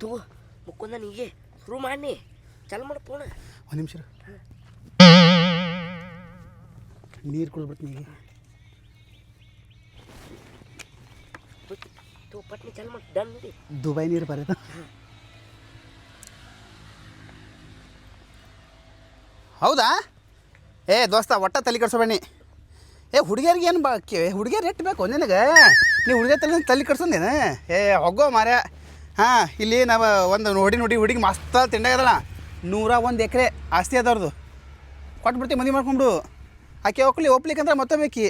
ತೂ ಮುಕ್ಕೊಂದ ನೀಗೆ ಶುರು ಮಾಡಿ ಚಾಲು ಮಾಡು ಫೋನ್ ಒಂದು ನಿಮಿಷ ನೀರು ಕುಡ್ಬಿಡ್ತೀನಿ ಈಗ ತೂ ಪಟ್ನಿ ಚಾಲು ಮಾಡಿ ಡನ್ ನೋಡಿ ದುಬೈ ನೀರು ಬರೋದು ಹೌದಾ? ಏ ದೋಸ್ತ, ಒಟ್ಟ ತಲೆ ಕೆಡ್ಸೋಬಣ್ಣಿ ಏ, ಹುಡುಗಿಯರಿಗೆ ಏನು ಬಾ ಹುಡುಗಿಯರು ಎಟ್ಟು ಬೇಕು ನಿನಗೆ? ನೀವು ಹುಡುಗಿಯ ತಲೆ ತಲೆ ಕೆಡ್ಸಂದೇನ? ಏ, ಹೋಗೋ ಮಾರ್ಯ ಹಾಂ, ಇಲ್ಲಿ ನಾವು ಒಂದು ನೋಡಿ ನೋಡಿ ಹುಡುಗಿ ಮಸ್ತ ತಿಂಡಾಗದಲ್ಲ ನೂರ ಒಂದು ಎಕರೆ ಆಸ್ತಿ ಅದವ್ರದ್ದು ಕೊಟ್ಬಿಡ್ತಿ ಮದುವೆ ಮಾಡ್ಕೊಂಬಿಡು. ಆಕೆ ಒಪ್ಲಿ ಒಪ್ಲಿಕ್ಕಂದ್ರೆ ಮತ್ತೆ ಬೇಕಿ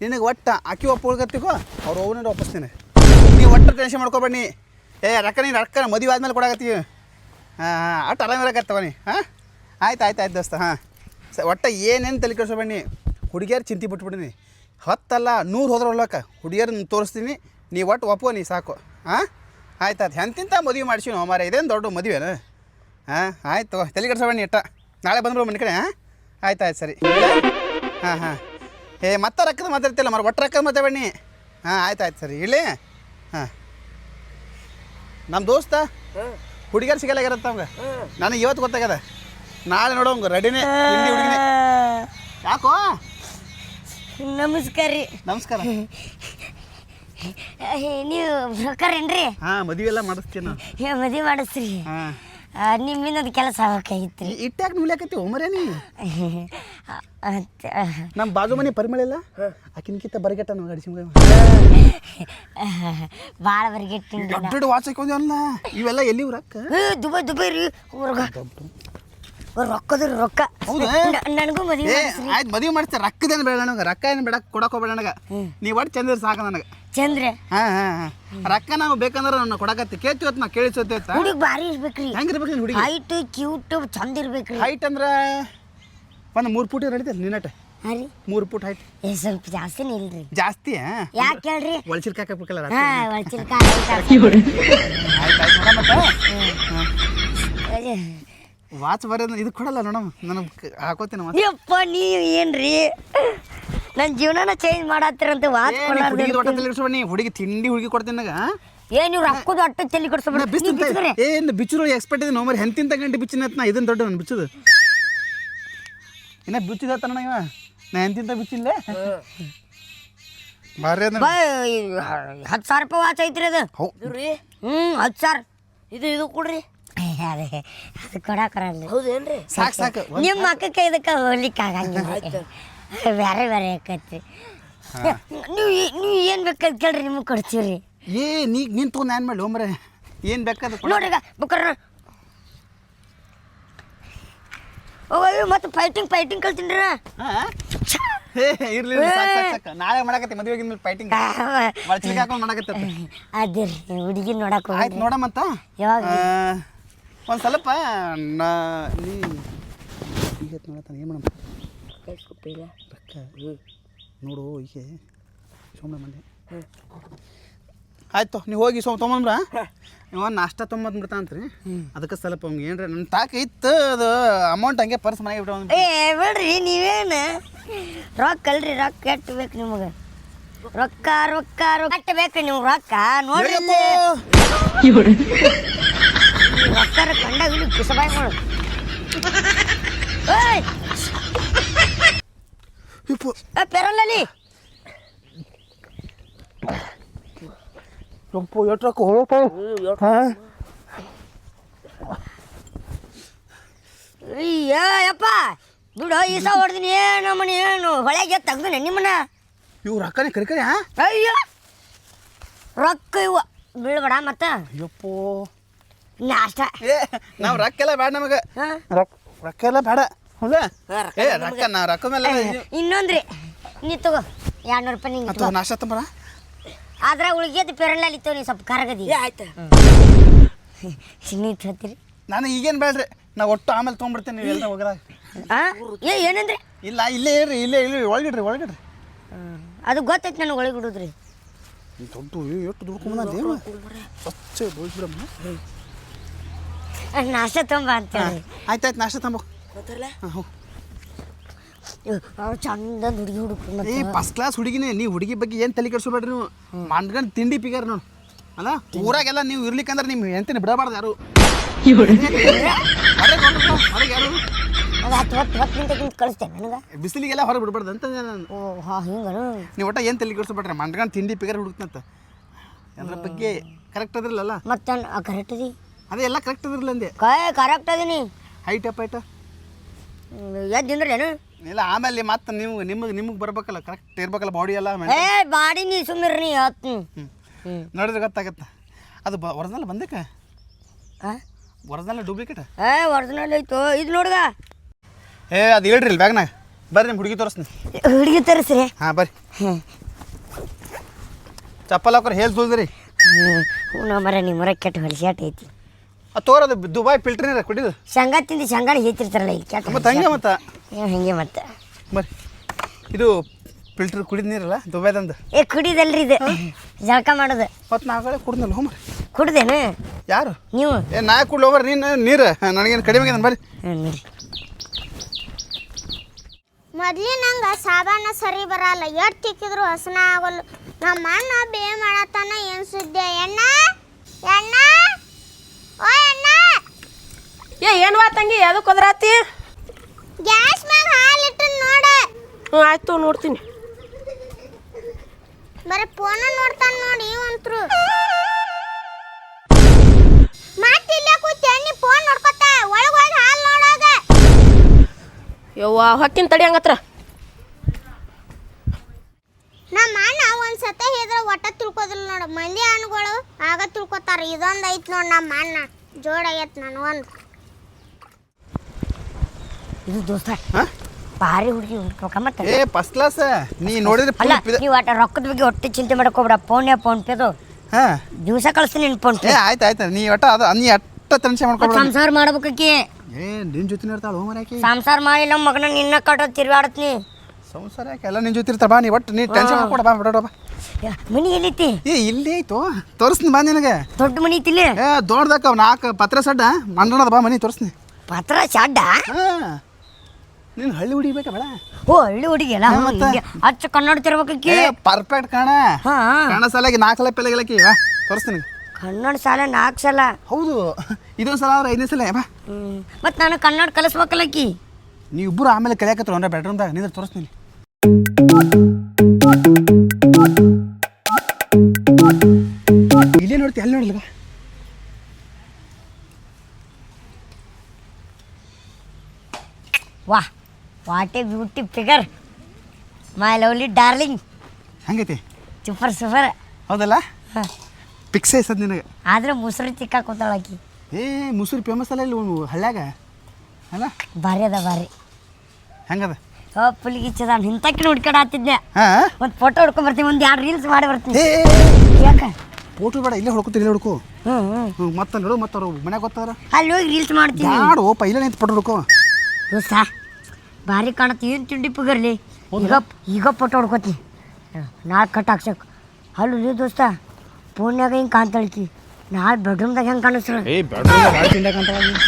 ನಿನಗೆ ಒಟ್ಟ, ಆಕೆ ಒಪ್ಕೊಳ್ಕತ್ತಿಕೋ ಅವ್ರು ಹೋಗ್ನ ಒಪ್ಪಿಸ್ತೇನೆ. ನೀವು ಒಟ್ಟು ಟೆನ್ಷನ್ ಮಾಡ್ಕೊಬೇಡಿ ಏ ರೊಕ್ಕ ನೀನು ರೊಕ್ಕ ಮದುವೆ ಆದ್ಮೇಲೆ ಕೊಡಾಕತ್ತೀವಿ. ಹಾಂ ಅಟ್ಟು ಆರಾಮ ಇರಕತ್ತವ ನೀ. ಹಾಂ? ಆಯ್ತು ಆಯ್ತು ಆಯ್ತು ದೋಸ್ತ ಹಾಂ. ಸ ಒಟ್ಟು ಏನೇನು ತಲೆ ಬನ್ನಿ. ಹುಡುಗಿಯರು ಚಿಂತೆ ಬಿಟ್ಬಿಡಿನಿ ಹತ್ತಲ್ಲ ನೂರು ಹೋದ್ರೆ ಹೊಲಕ್ಕೆ ಹುಡುಗಿಯರನ್ನ ತೋರಿಸ್ತೀನಿ. ನೀವು ಒಟ್ಟು ಒಪ್ಪು ನೀ ಸಾಕು. ಹಾಂ? ಆಯ್ತು ಆಯ್ತು. ಎಂತಿಂತ ಮದುವೆ ಮಾಡಿಸಿ ನಾವು ಮಾರ ಇದೇನು ದೊಡ್ಡ ಮದುವೆನ ಹಾಂ ಆಯ್ತು ತಗೋ. ತಲೆ ಕೆಡ್ಸೋಬೇಡಿ ಇಟ್ಟ ನಾಳೆ ಬಂದ್ರು ಮನೆ ಕಡೆ ಹಾಂ? ಆಯ್ತು ಆಯ್ತು ಸರಿ. ಹಾಂ ಹಾಂ. ಏ ಮತ್ತೆ ರೊಕ್ಕದ ಮಾತಾಡ್ತಿಲ್ಲ ಮರ ಒಟ್ಟು ರೊಕ್ಕದ ಬನ್ನಿ. ಹಾಂ ಆಯ್ತು ಆಯ್ತು ಸರಿ. ಇಳಿ ಹಾಂ. ನಮ್ಮ ದೋಸ್ತ ಹುಡುಗಿಯರು ಸಿಗಲಾಗಿರತ್ತ ನಮ್ಗೆ. ನನಗೆ ಇವತ್ತು ಗೊತ್ತಾಗ್ಯದ. ನಾಳೆ ನೋಡೋಂಗ ರೆಡಿನೇ ಹುಡುಗಿನೇ. ಯಾಕೋ? ನಮಸ್ಕಾರ ರೀ. ನಮಸ್ಕಾರ. ನೀವು ಬ್ರೋಕರೇನ್ರಿ ಹಾ ಮದುವೆ ಎಲ್ಲ ಮಾಡಿಸ್ತೀನಿ ಏ ಮದುವೆ ಮಾಡಿಸ್ರಿ. ಹಾಂ. ನಿಮ್ಮಿಂದ ಒಂದು ಕೆಲಸ ಆಗಬೇಕಾಗಿತ್ತು ರೀ ಇಟ್ಟಾಗ ನಿಲ್ಯಾಕತ್ತಿ ಒಮ್ಮರೇ ನೀ? ನಮ್ಮ ಬಾಜು ಮನೆ ಪರಿಮಳ ಇಲ್ಲ? ಆಕಿನ್ಕಿಂತ ಬರಿಗಟ್ಟ ನಾವು ಗಡಿಸಿ ಭಾಳ ಬರ್ಗೆಟ್ಟಿನ್ರಿ ನಾ. ದೊಡ್ಡ ವಾಚ್ ಹಾಕೊಂಡ್ಯವಲ್ಲ ಇವೆಲ್ಲ ಎಲ್ಲಿ ಊರಕ್ಕ ದುಬೈ ದುಬೈ ರೀ ಊರ್ಗ. ರೊಕ್ಕದ ರೊಕ್ಕ. ಹೌದಾ? ನನಗೂ ಮದುವೆ ಆಯ್ತು ಮದುವೆ ಮಾಡ್ತೀರ ರೊಕ್ಕದೇನು ಬೇಡ ನನಗೆ? ರೊಕ್ಕ ಏನು ಬೇಡ ಕೊಡಕ್ಕೆ ಹೋಗ್ಬೇಡ ನನಗೆ. ನೀವು ಒಟ್ಟು ಚಂದ ಸಾಕ ನನಗೆ. ಚಂದ್ರ? ಹಾಂ ಹಾಂ ಹಾಂ. ರೊಕ್ಕ ನಾವು ಬೇಕಂದ್ರೆ ನಾನು ಕೊಡಕತ್ತಿ. ಕೇಳ್ತೀವತ್ತು ನಾ ಕೇಳಿಸೋತಿ ಹುಡುಗ ಭಾರಿ ಇರ್ಬೇಕ್ರಿ. ಹೆಂಗಿರ್ಬೇಕು ನೀನು ಹುಡುಗಿ? ಹೈಟ್ ಕ್ಯೂಟ್ ಚಂದ ಇರ್ಬೇಕ್ರಿ. ಹೈಟ್ ಅಂದ್ರೆ ಒಂದು ಮೂರು ಫುಟ್ ನಡೀತದೆ ನಿನ್ನಟ. ರೀ. ಮೂರು ಫುಟ್ ಹೈಟ್ ಸ್ವಲ್ಪ ಜಾಸ್ತಿ ಇಲ್ರಿ. ಜಾಸ್ತಿ ಯಾಕೆ ಹೇಳ್ರಿ ಒಳಚಿರ್ಕ ಹಾಕಬೇಕಲ್ಲ ಹಾ ಒಳಚಿಲ್ಕ ಆಯ್ತು ಆಯ್ತು ಮತ್ತೆ ವಾಚ್ ಬರೋದು ಇದು ಕೊಡಲ್ಲ ನೋಡಮ್ಮ ನನಗೆ ಹಾಕೋತೀನಿ ವಾಚ್. ಯಪ್ಪ ನೀವು ಏನ್ರಿ? ನನ್ನ ಜೀವನನ ಚೇಂಜ್ ಮಾಡತ್ತಿರಂತ ವಾಚ್ ಹುಡುಗಿ ದೊಡ್ಡ ತಲೆ ಇಡ್ಸ್ಬೇಡ ನೀ ಹುಡುಗಿ ತಿಂಡಿ ಹುಡುಗಿ ಕೊಡ್ತೀನಿ ನನಗೆ ಏ ನೀವು ರೊಕ್ಕದ ಒಟ್ಟು ತಲೆ ಕೊಡ್ಸಬೇಡ ಬಿಚ್ಚು ಏನ್ ಬಿಚ್ಚರು ಎಕ್ಸ್ಪೆಕ್ಟ್ ಇದೆ ನೋಮರ್ ಹೆಂತಿಂತ ಗಂಟೆ ಬಿಚ್ಚಿನ ನಾ ಇದನ್ನ ದೊಡ್ಡ ನಾನು ಬಿಚ್ಚದು. ಇನ್ನ ಬಿಚ್ಚಿದ ಇವ ನಾ ಎಂತಿಂತ ಬಿಚ್ಚಿಲ್ಲ ಬಾರಿ ಅದ ಹತ್ತು ಸಾವಿರ ರೂಪಾಯಿ ವಾಚ್ ಐತ್ರಿ ಅದು. ಹೌ. ರೀ ಹ್ಞೂ ಹತ್ತು ಸಾವಿರ. ಇದು ಇದು ಕೊಡ್ರಿ. ಅದೇ ಅದು ಕೊಡಾಕರಲ್ಲ. ಹೌದೇನ್ರಿ? ಸಾಕು. ಸಾಕು ನಿಮ್ಮ ಅಕ್ಕಕ್ಕೆ ಇದಕ್ಕೆ ಹೋಗ್ಲಿಕ್ಕೆ ಆಗಂಗಿಲ್ಲ ಬೇರೆ ಬೇರೆ ಆಕೈತಿ ನೀವು ನೀವು ಏನು ಬೇಕಾದ್ ಕೇಳ್ರಿ ನಿಮಗೆ ಕೊಡ್ತೀವಿ ಏ ನೀ ನಿಂತು ತೊಗೊಂಡು ಏನು ಮಾಡಿ ಹೋಮ್ರೆ ಏನು ಬೇಕಾದ ನೋಡ್ರಿ ಬುಕ್ರ ಓ ಮತ್ತೆ ಫೈಟಿಂಗ್ ಫೈಟಿಂಗ್ ಕಲ್ತೀನಿ ರೀ ಏ ಇರ್ಲಿ ಇರ್ಲಿ, ಸಾಕ್ ಸಾಕ್ ಸಾಕ್. ನಾಳೆ ಮಾಡಕತ್ತಿ ಮದುವೆ ಆಗಿದ್ಮೇಲೆ ಫೈಟಿಂಗ್ ಒಳಚಿಲಿಗೆ ಹಾಕೊಂಡು ಮಾಡಕತ್ತ. ಅದೇ ರೀ ಹುಡುಗಿ ನೋಡಕ್ಕೆ ಆಯ್ತು ನೋಡಮ್ಮಂತ ಯಾವಾಗ ಒಂದು ಸ್ವಲ್ಪ ನಾ ನೀ ಈಗ. ನೋಡತ್ತಾನ ಏನು ನೋಡು ಈಗ ಸೋಮ ಮಂದಿ ಆಯ್ತು ನೀವು ಹೋಗಿ ಸೋಮ ತೊಗೊಂಬಂದ್ರ? ನೀವು ನಾಷ್ಟ ತೊಗೊಂಬಂದ್ಬಿಡ್ತಾ ಅಂತ್ರಿ. ಅದಕ್ಕೆ ಸ್ವಲ್ಪ ಅವ್ನಿಗೆ ಏನ್ರಿ ನನ್ನ ತಾಕ ಇತ್ತು ಅದು ಅಮೌಂಟ್ ಹಂಗೆ ಪರ್ಸ್ ಮನೆಗೆ ಬಿಟ್ಟು ಏ ಬಿಡ್ರಿ ನೀವೇನು? ರೊಕ್ಕ ಅಲ್ರಿ ರೊಕ್ಕ ಕೆಟ್ಟು ಬೇಕು ನಿಮಗೆ? ರೊಕ್ಕ ರೊಕ್ಕ ರೊಕ್ಕ ಕಟ್ಟಬೇಕು ನಿಮ್ಗೆ ರೊಕ್ಕ? ನೋಡ್ರಿ ಇಲ್ಲಿ. ಕಂಡ ಇಲ್ಲಿ ಪಿಸಬಾಯ್ ಮಾಡು. ಪೆರಲ್ಲಲ್ಲಿ ಯಪ್ಪ ಎಷ್ಟು ರೊಕ್ಕ ಹೋಗಪ್ಪ ಯಪ್ಪ ಬಿಡು ಈಸ ಹೊಡ್ದಿನಿ. ಏನು ಮನೆ ಏನು? ಹೊಳೆಗೆ ತೆಗ್ದಿನಿ ನಿಮ್ಮನ್ನ. ಇವು ರೊಕ್ಕನೇ ಕರಿಕರಿ ಅಯ್ಯೋ! ರೊಕ್ಕ ಇವ. ಬೀಳ್ಬೇಡ ಮತ್ತ. ಯಪ್ಪೋ ನಾಷ್ಟ. ಏ ನಾವು ರೊಕ್ಕ ಎಲ್ಲ ಬೇಡ ನಮಗೆ? ರೊಕ್ಕ ರೊಕ್ಕ ಎಲ್ಲ ಬೇಡ. ಹೌದಾ? ಏ ರೊಕ್ಕ ನಾವು ರೊಕ್ಕ ಮೇಲೆ ಇನ್ನೊಂದ್ರಿ ನೀ ತಗೋ ಎರಡ್ನೂರು ರೂಪಾಯಿ ನಿಂಗೆ ಅಥವಾ ನಾಷ್ಟ ತಂಬರ ಆದ್ರೆ ಉಳ್ಗೆದ್ದು ಪೆರಳಲ್ಲಿ ಇತ್ತು ನೀ ಸ್ವಲ್ಪ ಕರಗದಿ. ಆಯ್ತು. ನೀಟ್ ಹೇಳ್ತೀರಿ ನಾನು ಈಗೇನು ಬೇಡ್ರಿ ನಾ ಒಟ್ಟು ಆಮೇಲೆ ತೊಗೊಂಡ್ಬಿಡ್ತೀನಿ ನೀವು ಎಲ್ಲ ಹೋಗ್ರ ಏ ಏನಂದ್ರಿ? ಇಲ್ಲ ಇಲ್ಲೇ ಇರ್ರಿ ಇಲ್ಲೇ ಇಲ್ಲಿ ಒಳಗಿಡ್ರಿ ಒಳಗಿಡ್ರಿ. ಅದು ಗೊತ್ತೈತಿ ನನಗೆ ಒಳಗೆ ಬಿಡುದ್ರಿ ದೊಡ್ಡ ಎಷ್ಟು ದುಡ್ಕೊಂಬಂದ ಸ್ವಚ್ಛ ಬೋಳ್ಬಿಡಮ್ಮ ನಾಷ್ಟ ತುಂಬ ಅಂತೇಳಿ. ಆಯ್ತು ಆಯ್ತು ನಾಷ್ಟ ತಂಬೋ ಗೊತ್ತಲ್ಲ? ಹಾಂ ಚಂದ ಹುಡುಗಿ ಹುಡುಕ್ರು ಏ ಫಸ್ಟ್ ಕ್ಲಾಸ್ ಹುಡುಗಿನೇ ನೀವು ಹುಡುಗಿ ಬಗ್ಗೆ ಏನು ತಲೆ ಕೆಡಿಸ್ಬೇಡ್ರಿ ನೀವು? ಮಂಡ್ಗಂಡ್ ತಿಂಡಿ ಪಿಗಾರ ನೋಡು. ಅಲ್ಲ ಊರಾಗೆಲ್ಲ ನೀವು ಇರ್ಲಿಕ್ಕಂದ್ರೆ ನಿಮ್ಮ ಎಂತಿನ ಬಿಡಬಾರ್ದು ಯಾರು. ಹೊರಗೆ ಯಾರು. ಅದು ಹತ್ತು ಹತ್ತು ನಿಂತ ಕಳಿಸ್ತೇನೆ ನನಗೆ. ಬಿಸಿಲಿಗೆಲ್ಲ ಹೊರಗೆ ಬಿಡಬಾರ್ದು ಅಂತ ನಾನು. ಓ ಹಾ ಹಿಂಗನು. ನೀವು ಒಟ್ಟ ಏನು ತಲೆ ಕೆಡಿಸ್ಬೇಡ್ರಿ ಮಂಡ್ಗಂಡ್ ತಿಂಡಿ ಪಿಗಾರ ಹುಡುಕ್ತಂತ ಅದ್ರ ಬಗ್ಗೆ ಕರೆಕ್ಟ್ ಅದ್ರಲ್ಲ ಮತ್ತೆ ಕರೆಕ್ಟ್ ಅದಿ? ಅದೇ ಎಲ್ಲ ಕರೆಕ್ಟ್ ಅದ್ರಲ್ಲ ಅಂದೆ ಕೈ ಕರೆಕ್ಟ್ ಅದೀನಿ ಹೈಟ್ ಅಪ್ ಹೈಟ ಏನು ಇಲ್ಲ ಆಮೇಲೆ ಮತ್ತೆ ನೀವು ನಿಮಗೆ ನಿಮಗೆ ಬರ್ಬೇಕಲ್ಲ ಕರೆಕ್ಟ್ ಇರ್ಬೇಕಲ್ಲ ಬಾಡಿ ಎಲ್ಲ ಏ ಬಾಡಿ ನೀ ಸುಮ್ಮಿರ್ ನೀ ಹತ್ತು ನಡೆದ್ರೆ ಗೊತ್ತಾಗತ್ತೆ ಅದು ಬ ಒರಿಜಿನಲ್ ಬಂದಕ್ಕೆ ಹಾಂ ಒರಿಜಿನಲ್ ಡೂಪ್ಲಿಕೇಟ್ ಏ ಒರಿಜಿನಲ್ ಐತು ಇದು ನೋಡ್ದ ಏ ಅದು ಹೇಳ್ರಿ ಇಲ್ಲಿ ಬ್ಯಾಗ್ನಾಗ ಬರ್ರಿ ನಿಮ್ಮ ಹುಡುಗಿ ತೋರಿಸ್ತೀನಿ ಹುಡುಗಿ ತರಿಸ್ರಿ ಹಾಂ ಬರ್ರಿ ಹ್ಞೂ ಚಪ್ಪಲ್ ಹಾಕೋರಿ ಹೇಳಿ ಸುಳ್ದ್ರಿ ಹ್ಞೂ ಮರ ನಿಮ್ಮ ಮರ ಕೆಟ್ಟ ಹೊಲಿಸ್ಯಾಟ ಐತಿ ತೋರದು ದುಬಾಯ್ ಫಿಲ್ಟರ್ ನೀರ ಕುಡಿದು ಶಂಗಾ ತಿಂದು ಶಂಗಾನ ಹೆಚ್ಚಿರ್ತಾರಲ್ಲ ಇಲ್ಲಿ ಕೆಟ್ಟ ಮತ್ತೆ ಹಂಗೆ ಮತ್ತೆ? ಏನು ಹಂಗೆ ಮತ್ತೆ. ಬರ್ರಿ ಇದು ಫಿಲ್ಟರ್ ಕುಡಿದ ನೀರಲ್ಲ ದುಬೈದಂದು? ಏ ಕುಡಿದಲ್ರಿ ಇದು. ಜಳಕ ಮಾಡೋದು. ಮತ್ತು ನಾಗಳೇ ಕುಡ್ದಲ್ಲ ಹೋಮ್ರಿ ಕುಡ್ದೇನು? ಯಾರು? ನೀವು? ಏ ನಾ ಕುಡ್ಲು ಹೋಗ್ರಿ ನೀನು ನೀರು. ನನಗೇನು ಕಡಿಮೆ ಆಗ್ಯದ ಬರ್ರಿ ಮೊದ್ಲಿ ನಂಗೆ ಸಾಬಾನ ಸರಿ ಬರಲ್ಲ. ಎಷ್ಟು ತಿಕ್ಕಿದ್ರು ಹಸನ ಆಗಲ್ಲ. ನಮ್ಮ ಅಣ್ಣ ಬೇ ಮಾಡತ್ತಾನ ಏನು ಸುದ್ದಿ ಏ ಏನು ವಾ ತಂಗಿ ಕುದ್ರಾತಿ ಗ್ಯಾಸ್ ಮ್ಯಾಗ ಹಾಲಿಟ್ಟು ನೋಡ. ಹ್ಞೂ ಆಯ್ತು ನೋಡ್ತೀನಿ. ಬರೀ ಫೋನ ನೋಡ್ತಾನ ನೋಡಿ ಇವಂತ್ರು. ಮತ್ತೆ ಇಲ್ಲೇ ಕೂತಿ ಅಣ್ಣಿ ಫೋನ್ ನೋಡ್ಕೊತ ಒಳಗೆ ಹೋಗಿ ಹಾಲು ನೋಡಾಗ. ಯವ್ವ ಹೊಕ್ಕಿನ ತಡಿ ಹಂಗತ್ರ. ನಮ್ಮ ಅಣ್ಣ ಒಂದ್ಸತ ಹೇಳಿದ್ರೆ ಒಟ್ಟ ತಿಳ್ಕೊದಿಲ್ಲ ನೋಡು. ಮಂದಿ ಹಣ್ಣುಗಳು ಆಗ ತಿಳ್ಕೊತಾರ. ಇದೊಂದು ಐತ್ ನೋಡ್ ನಮ್ಮ ಅಣ್ಣ. ಜೋಡ್ ಆಗೈತ್ ನನಗೊಂದು. ಇದು ದೋಸ್ತ. ಹಾಂ? ಭಾರಿ ಹುಡುಗಿ ಹುಡ್ಕೋಕ ಮತ್ತೆ ಏ ಫಸ್ಟ್ ಕ್ಲಾಸ್ ನೀ ನೋಡಿದ್ರೆ ಅಲ್ಲ ನೀವು ಆಟ ರೊಕ್ಕದ ಬಗ್ಗೆ ಹೊಟ್ಟೆ ಚಿಂತೆ ಮಾಡಕೋಬೇಡ ಫೋನ್ಯಾ ಫೋನ್ ಪೇದು ಹಾಂ. ದಿವಸ ಕಳಿಸ್ತೀನಿ ನಿನ್ ಫೋನ್ ಏ ಪೇ ಆಯ್ತು ಆಯ್ತು ನೀ ಒಟ್ಟ ಅದು ನೀ ಅಟ್ಟ ಟೆನ್ಷನ್ ಮಾಡ್ಕೊಬೇಡ. ಸಂಸಾರ ಮಾಡ್ಬೇಕಿ ಏ ನಿನ್ ಜೊತೆ ಇರ್ತಾಳ ಹೋಮರ್ ಸಂಸಾರ ಮಾಡಿ ನಮ್ಮ ಮಗನ ನಿನ್ನ ಕಟ್ಟ ತಿರ್ಗಾಡತ್ನಿ. ಸಂಸಾರ ಯಾಕೆ? ಎಲ್ಲ ನಿನ್ನ ಜೊತೆ ಇರ್ತಾರ ಬಾ ನೀ ಒಟ್ಟು ನೀ ಟೆನ್ಷನ್ ಮಾಡ್ಕೊಡ ಬಾ ಬಿಡೋಡ ಬಾ. ಮನಿ ಎಲ್ಲೈತಿ ಏ ಇಲ್ಲಿ ಐತು? ತೋರಿಸ್ತೀನಿ ಬಾ ನಿನಗೆ. ದೊಡ್ಡ ಮನಿ ಐತಿಲಿ ಏ ದೊಡ್ಡದಕ್ಕ ನಾಲ್ಕು ಪತ್ರ ಸಡ್ಡ. ಮಂಡಣದ ಬಾ ಮನಿ ತೋರಿಸ್ತೀನಿ. ಪತ್ರ ಸಡ್ಡ? ಹಾಂ. ನೀನು ಹಳ್ಳಿ ಹುಡಿಬೇಕಾ ಬೇಡ? ಓ ಹಳ್ಳಿ ಹುಡುಗಿ ಅಲ್ಲ? ಮತ್ತೆ? ಹಿಂಗೆ ಅಚ್ಚ ಕನ್ನಡ ತಿರ್ಬೇಕಿ ಪರ್ಫೆಕ್ಟ್ ಕಾಣ. ಹಾ. ಕಾಣ ಸಲಾಗಿ ನಾಲ್ಕು ಸಲ ಪೆಲೆಗಳಕಿ ಬಾ ತೋರಿಸ್ತೀನಿ. ಕನ್ನಡ ಸಾಲ ನಾಲ್ಕು ಸಲ. ಹೌದು ಇದೊಂದು ಸಲ ಅವ್ರ ಐದನೇ ಸಲ ಬಾ. ಮತ್ತೆ ನಾನು ಕನ್ನಡ ಕಲಿಸ್ಬೇಕಲ್ಲಕಿ ನೀವು ಇಬ್ಬರು ಆಮೇಲೆ ಕಲಿಯಾಕತ್ರ ಅಂದ್ರೆ ಬೆಡ್ರೂಮ್ದಾಗ ನಿಂದ್ರೆ ತೋರಿಸ್ತೀನಿ. ಇಲ್ಲೇ ನೋಡ್ತಿ ಅಲ್ಲಿ ನೋಡಲ್ವಾ ವಾ what a beauty figure my lovely darling ಹಂಗೈತಿ? Super super ಹೌದಲ್ಲ? ಪಿಕ್ಸ್ ಐಸದ್ ನಿನಗೆ. ಆದ್ರೆ ಮುಸ್ರು ತಿಕ್ಕಾಕೋತಾಳಕಿ ಏ ಮುಸುರು ಫೇಮಸ್ ಅಲ್ಲ ಇಲ್ಲಿ ಉ- ಹಳ್ಳ್ಯಾಗ? ಅಲ್ಲ? ಭಾರಿ ಅದ ಭಾರಿ ಹೆಂಗದ? ಓ ಪುಲಿಗಿಚ್ಚದ ಇಂತಕ್ಕೆ ಹುಡ್ಕೊಂಡು ಹತ್ತಿದ್ದೆ ಹಾಂ? ಒಂದು ಫೋಟೋ ಹುಡ್ಕೊಂಡ್ ಬರ್ತೀನಿ. ಒಂದು ಎರಡು ರೀಲ್ಸ್ ಮಾಡಿ ಬರ್ತೀನಿ. ಯಾಕೆ? ಫೋಟೋ ಬೇಡ ಇಲ್ಲೇ ಹುಡ್ಕೋತೀರಿ ಇಲ್ಲೇ ಹುಡುಕು. ಹ್ಞೂ ಹ್ಞೂ ಮತ್ತೆ ನೋಡು ಮತ್ತೆ ಅವ್ರು ಮನ್ಯಾಗ ಗೊತ್ತಾರ ಅಲ್ಲಿ ಹೋಗಿ ರೀಲ್ಸ್ ಮಾಡ್ತೀನಿ. ಮಾಡು ಇಲ್ಲೇ ನಿಂತು ಫೋಟೋ ಹುಡುಕು ದೋಸ್ತ ಭಾರಿ ಕಾಣತ್ತೆ. ಏನು ತಿಂಡಿ ಪುಗರ್ಲಿ? ಈಗ ಈಗ ಫೋಟೋ ಹೊಡ್ಕೊತಿ. ನಾಳೆ ಕಟ್ ಹಾಕ್ಸಕ್. ಹಲೋ ರೀ ದೋಸ್ತ ಫೋನ್ಯಾಗ ಹಿಂಗೆ ಕಾಣ್ತಾಳ್ಕಿ? ನಾಳೆ ಬೆಡ್ರೂಮ್ದಾಗ ಹೆಂಗೆ ಕಾಣಿಸ್ರ ಏ ಬೇಡ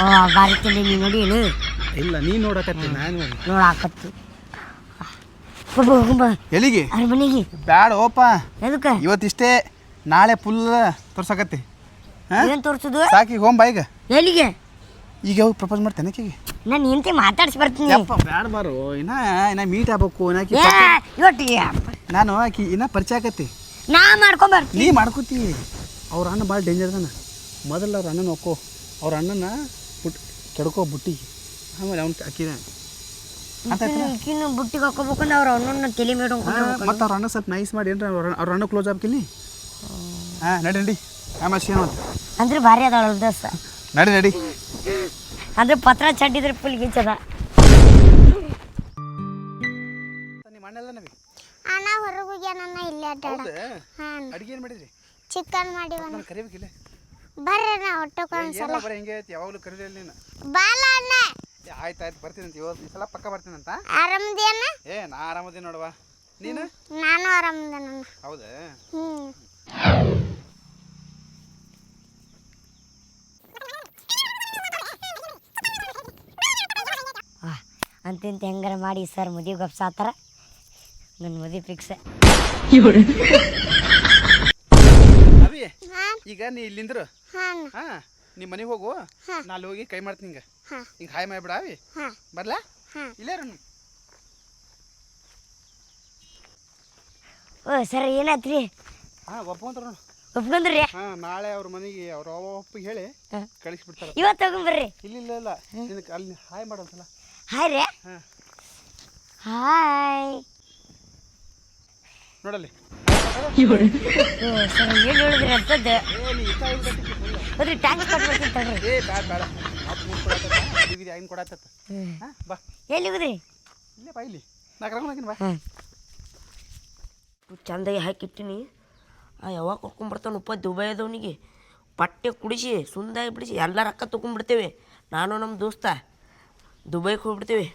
ಓ ಭಾರಿ ತಿಂಡಿ ನೀ ನೋಡಿ ಏನು? ಇಲ್ಲ ನೀ ನೋಡಕತ್ತಿ ನಾನು ನೋಡಾಕತ್ತಿ ಎಲ್ಲಿಗೆ? ಮನೆಗೆ ಬ್ಯಾಡ ಓಪ ಎದಕ್ಕೆ? ಇವತ್ತಿಷ್ಟೇ ನಾಳೆ ಫುಲ್ ತೋರ್ಸಕತ್ತಿ. ಹಾಂ? ಏನು ತೋರಿಸೋದು? ಸಾಕಿ ಹೋಮ್ ಬಾ ಈಗ. ಎಲ್ಲಿಗೆ? ಈಗ ಯಾವಾಗ ಪ್ರಪೋಸ್ ಮಾಡ್ತೇನೆ ಆಕೆಗೆ ನಾನು ನಿಂತಿ ಮಾತಾಡ್ಸಿ ಬರ್ತೀನಿ. ಯಪ್ಪ ಬ್ಯಾಡ ಬಾರು ಇನ್ನ ಇನ್ನ ಮೀಟ್ ಆಗ್ಬೇಕು ಏನಕ್ಕೆ ನಾನು ಆಕಿ ಇನ್ನ ಪರಿಚಯ ಆಕತಿ ನಾ ಮಾಡ್ಕೊಂಬರ್ತೀನಿ ನೀ ಮಾಡ್ಕೋತಿ. ಅವ್ರ ಅಣ್ಣ ಭಾಳ ಡೇಂಜರ್ ಅದಾನ. ಮೊದಲು ಅವ್ರ ಅಣ್ಣನ ಒಕ್ಕೋ ಅವ್ರ ಅಣ್ಣನ ಬುಟ್ ಕೆಡ್ಕೋ ಬುಟ್ಟಿ ಆಮೇಲೆ ಅವ್ನ ಅಕ್ಕಿನ. ಇನ್ನು ಬುಟ್ಟಿಗೆ ಹಾಕೋಬೇಕಂದ್ರೆ ಅವ್ರು ಅಣ್ಣನ ತಲೆ ಮೇಲೆ ಮತ್ತೆ ಅವ್ರ ಅಣ್ಣ ಸ್ವಲ್ಪ ನೈಸ್ ಮಾಡಿ ಏನ್ರ ಅವ್ರ ಅವ್ರ ಅಣ್ಣ ಕ್ಲೋಸ್ ಆಗ್ತೀನಿ ಹಾಂ ನಡಿ ನಡಿ. ಆಮೇಲೆ ಶೇನು ಅಂತ. ಅಂದ್ರೆ ಭಾರಿ ಅದಾಳ ದೋಸ್ತ. ನಡಿ ನಡಿ. ಅಂದ್ರೆ ಪತ್ರ ಚಡ್ಡಿದ್ರೆ ಫುಲ್ ಗೀಚದ ನಿಮ್ಮ ಅಣ್ಣೆಲ್ಲ ನಮಗೆ ಅಣ್ಣ ಹೊರಗೆ ಹೋಗ್ಯಾನ ಇಲ್ಲೇ ಅಡ್ಡಾಡ ಹಾಂ. ಅಡಿಗೆ ಏನು ಮಾಡಿದ್ರಿ? ಚಿಕನ್ ಮಾಡಿ ನಾನು ಕರಿಬೇಕಿಲ್ಲ? ಬರ್ರಿ ಅಣ್ಣ ಒಟ್ಟಕ್ಕೆ ಒಂದ್ಸಲ ಏನೋ ಬರೀ ಹಿಂಗೆ ಐತಿ? ಯಾವಾಗಲೂ ಕರೀಲಿಲ್ಲ ನೀನು. ಬಾಲ ಅಣ್ಣ. ಆಯ್ತು ಆಯ್ತು ಬರ್ತೀನಿ ಅಂತ ಇವತ್ತು ಈ ಸಲ ಪಕ್ಕ ಬರ್ತೀನಿ ಅಂತ. ಆರಾಮದೇನ ಏ ನಾ ಆರಾಮದೀನಿ ನೋಡವಾ. ನೀನು? ನಾನು ಆರಾಮದೇನ ಹೌದಾ ಹ್ಞೂ ಅಂತಿಂತ ಹೆಂಗಾರ ಮಾಡಿ ಸರ್ ಮದುವೆ ಗಪ್ಸಾತಾರ ನನ್ನ ಮದುವೆ ಫಿಕ್ಸ್ ಅವಿ ಹಾಂ. ಈಗ ನೀ ಇಲ್ಲಿಂದ್ರು? ಹಾಂ ಹಾ ನಿಮ್ಮ ಮನೆಗೆ ಹೋಗು. ನಾ ಅಲ್ಲಿ ಹೋಗಿ ಕೈ ಮಾಡ್ತೀನಿ ಹಿಂಗೆ ಹಾಂ. ಹಿಂಗೆ ಹಾಯ್ ಮಾಡಿ ಅವಿ ಹಾಂ. ಬರ್ಲಾ? ಇಲ್ಲೇ ರೀ ಓ ಸರ್ ಏನಾತ್ರಿ? ಹಾಂ ಒಪ್ಕೊಂತಾರ ಒಪ್ಕೊಂಡ್ರಿ? ಹಾಂ ನಾಳೆ ಅವ್ರ ಮನೆಗೆ ಅವ್ರ ಅವ್ವ ಅಪ್ಪಿಗೆ ಹೇಳಿ ಕಳಿಸ್ಬಿಡ್ತಾರೆ. ಇವತ್ತು ತಗೊಂಬರ್ರಿ ಇಲ್ಲ ಇಲ್ಲ ಇಲ್ಲ. ನಿನಗೆ ಅಲ್ಲಿ ಹಾಯ್ ಮಾಡೋಂತಲ್ಲ. ಹಾಯ್ ರೀ ಹಾಂ. ಹಾಯ್ ನೋಡಲಿ ಓ ಸರ್ ಏನು ಹೇಳಿದ್ರಿ ಅಂತದ್ದು? ಏ ನೀ ಇಷ್ಟ ಆಗಿದ್ದಕ್ಕೆ ಬನ್ನಿ. ಬರ್ರಿ ಟ್ಯಾಂಕ್ಸ್ ತಡ್ರಿ ಏ ಬೇಡ ಬೇಡ. ಅಪ್ಪ ಮುಂದೆ ಕೊಡತ್ತ ಇದು ಆಗಿನ ಕೊಡತ್ತ ಹಾಂ ಬಾ. ಎಲ್ಲಿ ಹೋದ್ರಿ ಇಲ್ಲೇ ಬಾ ಇಲ್ಲಿ. ನಾ ಕರ್ಕೊಂಡು ಹೋಗಿನಿ ಬಾ. ಹಾಂ ಚಂದಾಗಿ ಹಾಕಿಟ್ಟಿನಿ. ಆ ಯಾವಾಗ ದುಬೈದವನಿಗೆ ಪಟ್ಟೆ ಕುಡಿಸಿ ಸುಂದಾಗಿ ಬಿಡಿಸಿ ಎಲ್ಲ ರೊಕ್ಕ ತೊಗೊಂಡ್ಬಿಡ್ತೇವೆ. ನಾನು ನಮ್ಮ ದೋಸ್ತ. ದುಬೈಗೆ ಹೋಗ್ಬಿಡ್ತೀವಿ.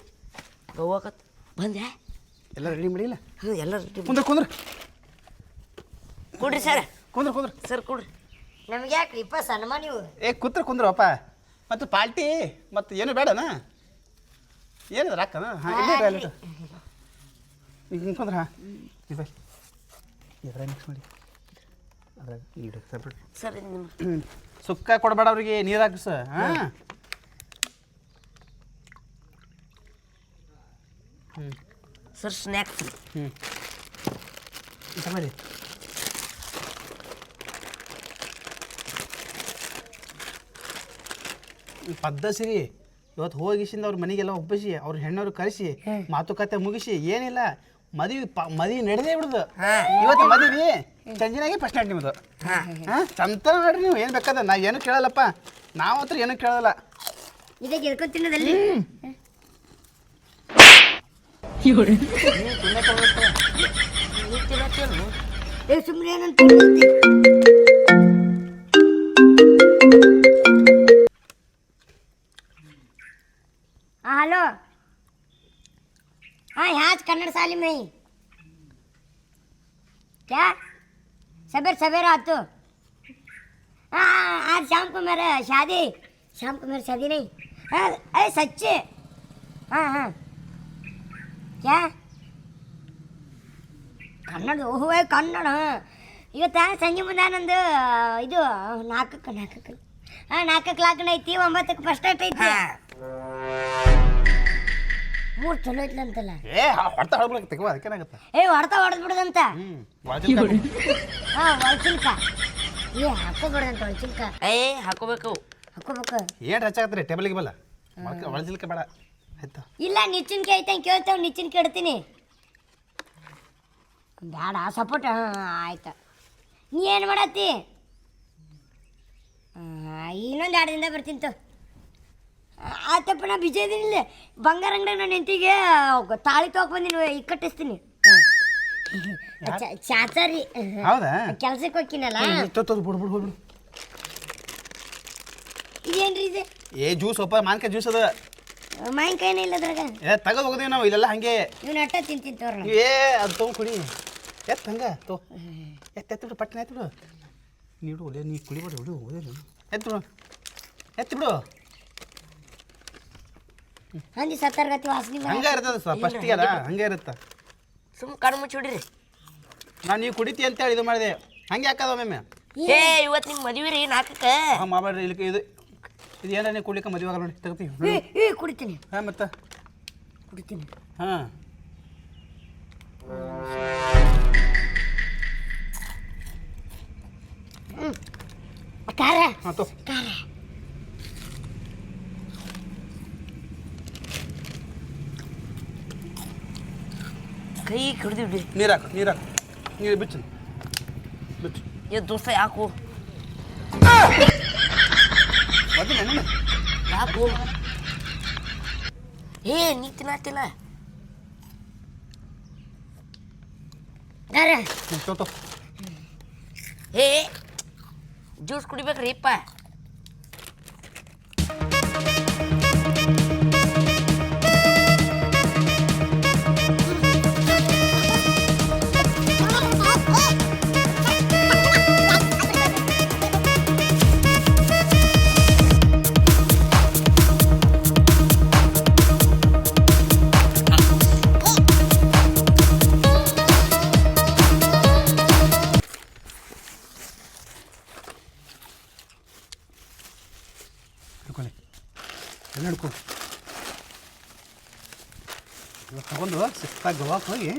ಗೋವಾಕತ್ ಬಂದೆ ಎಲ್ಲ ರೆಡಿ ಮಾಡಿಲ್ಲ? ಹ್ಞೂ ಎಲ್ಲ ರೆಡಿ ಕುಂದ್ರ ಕುಂದ್ರ. ಕೊಡ್ರಿ ಸರ್. ಕುಂದ್ರ ಕುಂದ್ರ. ಸರ್ ಕೊಡ್ರಿ. ನಮ್ಗೆ ಯಾಕೆ ಇಪ್ಪ ಸನ್ಮಾನ ನೀವು ಏ ಕೂತ್ರ ಕುಂದ್ರಪ್ಪ. ಮತ್ತು ಪಾರ್ಟಿ ಮತ್ತು ಏನು ಬೇಡನಾ? ಏನಿದೆ ರೊಕ್ಕನ ಹಾಂ ಇಲ್ಲೇ ಈಗ ಹಿಂಗೆ ಕುಂದ್ರ ಹಾಂ. ಇದು ಇದ್ರಾಗ ಮಿಕ್ಸ್ ಮಾಡಿ. ಅದ್ರಾಗ ನೀರು ಸಪ್ರೇಟ್ ಸರ್ ನಿಮ್ಮ ಸುಕ್ಕ ಕೊಡಬೇಡ ಅವ್ರಿಗೆ ನೀರು ಹಾಕಿಸ ಹಾಂ. ಸರ್ ಸ್ನ್ಯಾಕ್ಸ್ ಹ್ಞೂ ಊಟ ಮಾಡಿ. ಪದ್ಧಸಿರಿ ಇವತ್ತು ಹೋಗಿಸಿಂದ ಅವ್ರ ಮನೆಗೆಲ್ಲ ಒಪ್ಪಿಸಿ ಅವ್ರ ಹೆಣ್ಣವ್ರು ಕರೆಸಿ ಮಾತುಕತೆ ಮುಗಿಸಿ ಏನಿಲ್ಲ ಮದುವೆ ಮದುವೆ ನಡೆದೇ ಬಿಡುದು. ಇವತ್ತು ಮದುವೆ ಚಂಜಿನಾಗೆ ಫಸ್ಟ್ ನೈಟ್ ನಿಮ್ಮದು ಹಾಂ. ಚಂತ ನೋಡ್ರಿ ನೀವು ಏನು ಬೇಕಾದ? ನಾ ಏನು ಕೇಳಲ್ಲಪ್ಪ. ನಾವು ಹತ್ರ ಏನು ಕೇಳಲ್ಲ. ಇದೇ ಗೆದ್ಕೊಂಡು 有人。Eso हेलो हाँ यहाँ आज कन्नड़ साली में ही। क्या? सवेर सवेरा तो। हाँ आज शाम को मेरा शादी। शाम को मेरी शादी नहीं। हाँ, अरे सच्चे। हाँ हाँ। क्या ಕನ್ನಡ ಓಹೋ ಕನ್ನಡ. ಇವತ್ತು ಸಂಜೆ ಮುಂದೆ ನಂದು ಇದು ನಾಲ್ಕಕ್ಕೆ ನಾಲ್ಕಕ್ಕೆ. ಹಾಂ ನಾಲ್ಕಕ್ಕೆ ಲಾಕಣ ಐತಿ ಒಂಬತ್ತಕ್ಕೆ ಫಸ್ಟ್ ಐತಿ. ಮೂರು ಚಲೋ ಐತ್ಲಂತಲ್ಲ ಏ ಹೊಡ್ತಾ ಹೊಡ್ಬಿಡಕ್ಕೆ ತೆಗವ ಅದಕ್ಕೇನಾಗುತ್ತೆ ಏ ಹೊಡ್ತಾ ಹೊಡೆದು ಬಿಡದಂತ ಒಳಜಿಲ್ಕ ಹಾಂ ಒಳಚಿಲ್ಕ ಏ ಹಾಕೋಬಿಡದಂತ ಒಳಚಿಲ್ಕ ಏ ಹಾಕೋಬೇಕು. ಹಾಕೋಬೇಕು. ಏನು ರೀ ಟೇಬಲ್ಗೆ ಬಲ್ಲ? ಒಳಚಿಲ್ಕ ಬೇಡ. ಆಯ್ತು? ಇಲ್ಲ ನಿಚ್ಚಿನ್ಕೆ ಐತೆ ಕೇಳ್ತೇವೆ ನಿಚ್ಚಿನ ಇಡ್ತೀನಿ. ಬೇಡ ಸಪೋರ್ಟ್ ಆಯ್ತು. ನೀ ಏನು ಮಾಡತ್ತಿ? ಇನ್ನೊಂದು ಎರಡು ದಿನದ ಬರ್ತೀನಿ ತೋ. ಆಯ್ತಪ್ಪ ನಾ ಬಿಜಿ ಇದೀನಿ ಇಲ್ಲಿ. ಬಂಗಾರ ಅಂಗಡಿ ನನ್ನ ಹೆಂಡತಿಗೆ ತಾಳಿ ತೊಗೊಕ್ ಬಂದಿನಿ ಕಟ್ಟಿಸ್ತೀನಿ. ಚಾಚಾರಿ. ಹೌದಾ? ಕೆಲ್ಸಕ್ಕೆ ಹೋಗ್ತೀನಲ್ಲ? ತೊತ್ತು ಬಿಡು ಬಿಡು ಹೋಗ್ಬಿಡು. ಇದೇನ್ರಿ ಇದು? ಏ ಜ್ಯೂಸ್ ಒಪ್ಪ ಮಾನ್ಕಾಯಿ ಜ್ಯೂಸ್ ಅದ. ಮಾವಿನಕಾಯಿನೇ ಇಲ್ಲ ಅದ್ರಾಗ. ಏ ತೆಗೆದು ಹೋಗೋದೇವು ನಾವು ಇಲ್ಲೆಲ್ಲ ಹಂಗೆ. ಇವ್ನ ಅಟ್ಟ ತಿಂತಾ ಏ ಅದು ತೊಗೊಂಡು ಕುಡಿ. ಎತ್ತ ಹಂಗ ತೋ. ಎತ್ತ ಎತ್ತು ಬಿಡು ಪಟ್ಟಣ ಎತ್ತು ಬಿಡು. ನೀಡು ಒಲೆ ನೀ ಕುಡಿಬೇಡ ಬಿಡು ಒಲೆ ಎತ್ತು ಬಿಡು. ಎತ್ತು ಬಿಡು. ಹಂದಿ ಸತ್ತರ್ಗತಿ ವಾಸನೆ ಹಂಗೆ ಇರ್ತದೆ ಸರ್ ಫಸ್ಟಿಗೆ ಅಲ್ಲ ಹಂಗೆ ಇರುತ್ತೆ. ಸುಮ್ ಕಣ್ಣು ಮುಚ್ಚಿಬಿಡ್ರಿ ನಾನು ನೀವು ಕುಡಿತಿ ಅಂತೇಳಿ ಇದು ಮಾಡಿದೆ. ಹಂಗೆ ಹಾಕದ ಒಮ್ಮೆ ಏ ಇವತ್ತು ನಿಮ್ಮ ಮದುವೆ ರೀ ನಾಲ್ಕಕ್ಕೆ ಹಾಂ ಮಾಡಬೇಡ್ರಿ ಇಲ್ಲಿ ಇದು ಇದು ಏನಾರ ನೀವು ಕುಡಿಲಿಕ್ಕೆ ಮದುವೆ ಆಗಲ್ಲ ನೋಡಿ ತೆಗ್ತೀವಿ ಏ ಏ ಕುಡಿತೀನಿ. ಹಾಂ ಮತ್ತೆ? ಕುಡಿತೀನಿ. ಹಾಂ. ಖಾರ. ಹಾಂ ತೋ. ಖಾರ. ಕೈ ಕಡ್ದು ಬಿಡಿ. ನೀರು ಹಾಕು ನೀರು ಹಾಕು. ನೀರು ಬಿಚ್ಚು. ಬಿಚ್ಚು. ಏ ದೋಸ್ತ ಯಾಕು? ನೆನೆ ಯಾಕು ಏ ನೀ ತಿನ್ನತ್ತಿಲ್ಲ ತೋ ಏ ಜ್ಯೂಸ್ ಕುಡಿಬೇಕ್ರಿ ಶಿಸ್ತಾಗಿ ಗೋವಾಕ್ಕೆ ಹೋಗಿ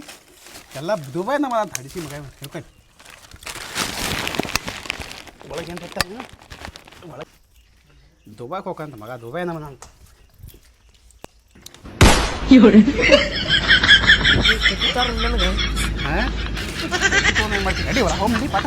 ಎಲ್ಲ ದುಬೈನ ಅಂತ ಹಡಿಸಿ ಮಗ ಹಿಡ್ಕೊಳ್ಳಿ ಒಳಗೆ ಏನು ಬರ್ತಾರೆ ಒಳಗೆ. ದುಬೈಗೆ ಹೋಗಂತ ಮಗ ದುಬೈ ನಮ್ಮ ಅಂತ ಹಾಂ? ಮಾಡ್ತೀನಿ ಅಡಿ ಒಳಗೆ ಹೋಗಿ ಪಾಠ